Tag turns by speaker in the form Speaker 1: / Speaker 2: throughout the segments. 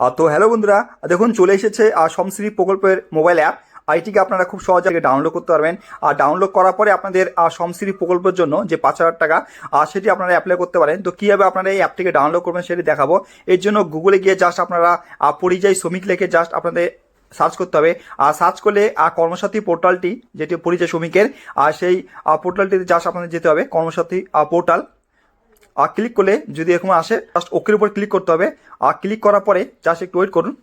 Speaker 1: তো হ্যালো বন্ধুরা দেখুন চলে এসেছে সমশ্রী প্রকল্পের মোবাইল অ্যাপ আইটিকে আপনারা খুব সহজে ডাউনলোড করতে পারবেন। আর ডাউনলোড করার পরে আপনাদের সমশ্রী প্রকল্পের জন্য যে পাঁচ হাজার টাকা আহ, সেটি আপনারা অ্যাপ্লাই করতে পারেন। তো কীভাবে আপনারা এই অ্যাপটিকে ডাউনলোড করবেন সেটি দেখাবো। এর জন্য গুগলে গিয়ে জাস্ট আপনারা পরিযায়ী শ্রমিক লিখে জাস্ট আপনাদের সার্চ করতে হবে। আর সার্চ করলে কর্মসাথী পোর্টালটি যেটি পরিযায়ী শ্রমিকের আর সেই পোর্টালটিতে জাস্ট আপনাদের যেতে হবে। কর্মসাথী পোর্টাল আর ক্লিক করলে যদি এরকম আসে জাস্ট ওকের উপর ক্লিক করতে হবে। আর ক্লিক করার পরে জাস্ট একটু ওয়েট করুন।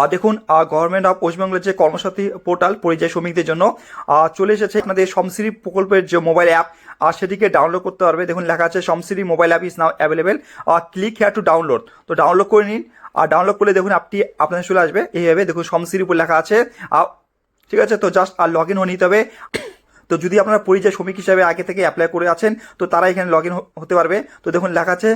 Speaker 1: আর দেখুন গভর্নমেন্ট অফ ওয়েস্টবেঙ্গলের যে কর্মসাথী পোর্টাল পরিযায়ী শ্রমিকদের জন্য চলে এসেছে। আপনাদের সমশ্রী প্রকল্পের যে মোবাইল অ্যাপ আর সেটিকে ডাউনলোড করতে পারবে দেখুন, লেখা আছে Samashree mobile app is now available R click here to download তো ডাউনলোড করে নিন। আর ডাউনলোড করলে দেখুন, আপনি, আপনাদের চলে আসবে। এইভাবে দেখুন সমশ্রীর উপর লেখা আছে। ঠিক আছে? তো জাস্ট আর লগ ইন হয়ে নিতে হবে। তো যদি আপনারা পরিযায়ী শ্রমিক হিসাবে আগে থেকে অ্যাপ্লাই করে আছেন, তো তারা এখানে লগ হতে পারবে। তো দেখুন, লেখা আছে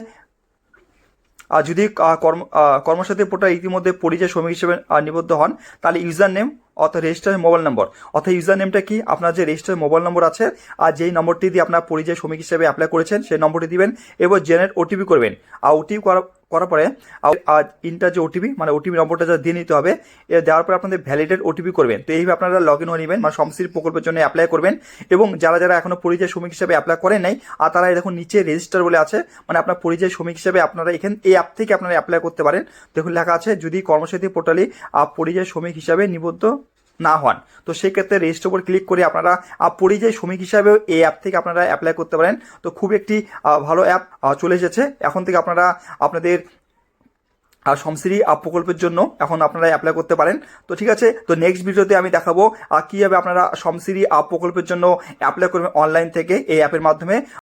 Speaker 1: আর যদি কর্ম কর্মসাথী পোর্টাল ইতিমধ্যে পরিচয় শ্রমিক হিসেবে নিবদ্ধ হন, তাহলে ইউজার নেম অর্থাৎ রেজিস্টার মোবাইল নম্বর অর্থাৎ ইউজার নেমটা কি? আপনার যে রেজিস্টার মোবাইল নম্বর আছে, আর যেই নম্বরটি দিয়ে আপনার পরিচয় শ্রমিক হিসেবে অ্যাপ্লাই করেছেন, সেই নম্বরটি দিবেন এবং জেনারেট ওটিপি করবেন। আর ওটিপি করার পরে আর ইন্টার যে ওটিপি মানে ওটিপি নম্বরটা যা দিয়ে নিতে হবে এ দেওয়ার পরে আপনাদের ভ্যালিডেট ওটিপি করবেন। তো এইভাবে আপনারা লগ ইন হয়ে নেবেন মানে সমশ্রী প্রকল্পের জন্য অ্যাপ্লাই করবেন এবং যারা যারা এখনও পরিচয় শ্রমিক হিসেবে অ্যাপ্লাই করেন নাই, আর তারা দেখুন নিচে রেজিস্টার বলে আছে মানে আপনার পরিচয় শ্রমিক হিসেবে আপনারা এখান, এই অ্যাপ থেকে আপনারা অ্যাপ্লাই করতে পারেন। দেখুন লেখা আছে, যদি কর্মসাথী পোর্টালে পরিযায়ী শ্রমিক হিসাবে নিবদ্ধ না হন। তো সেক্ষেত্রে রেজিস্টার উপর ক্লিক করে আপনারা পরিযায়ী শ্রমিক হিসাবেও এই অ্যাপ থেকে আপনারা অ্যাপ্লাই করতে পারেন। তো খুব একটি ভালো অ্যাপ চলে এসেছে। এখন থেকে আপনারা আপনাদের আর সমশ্রী আপ প্রকল্পের জন্য এখন আপনারা অ্যাপ্লাই করতে পারেন। তো ঠিক আছে, তো নেক্সট ভিডিওতে আমি দেখাবো কীভাবে আপনারা সমশ্রী আপ প্রকল্পের জন্য অ্যাপ্লাই করবেন অনলাইন থেকে এই অ্যাপের মাধ্যমে।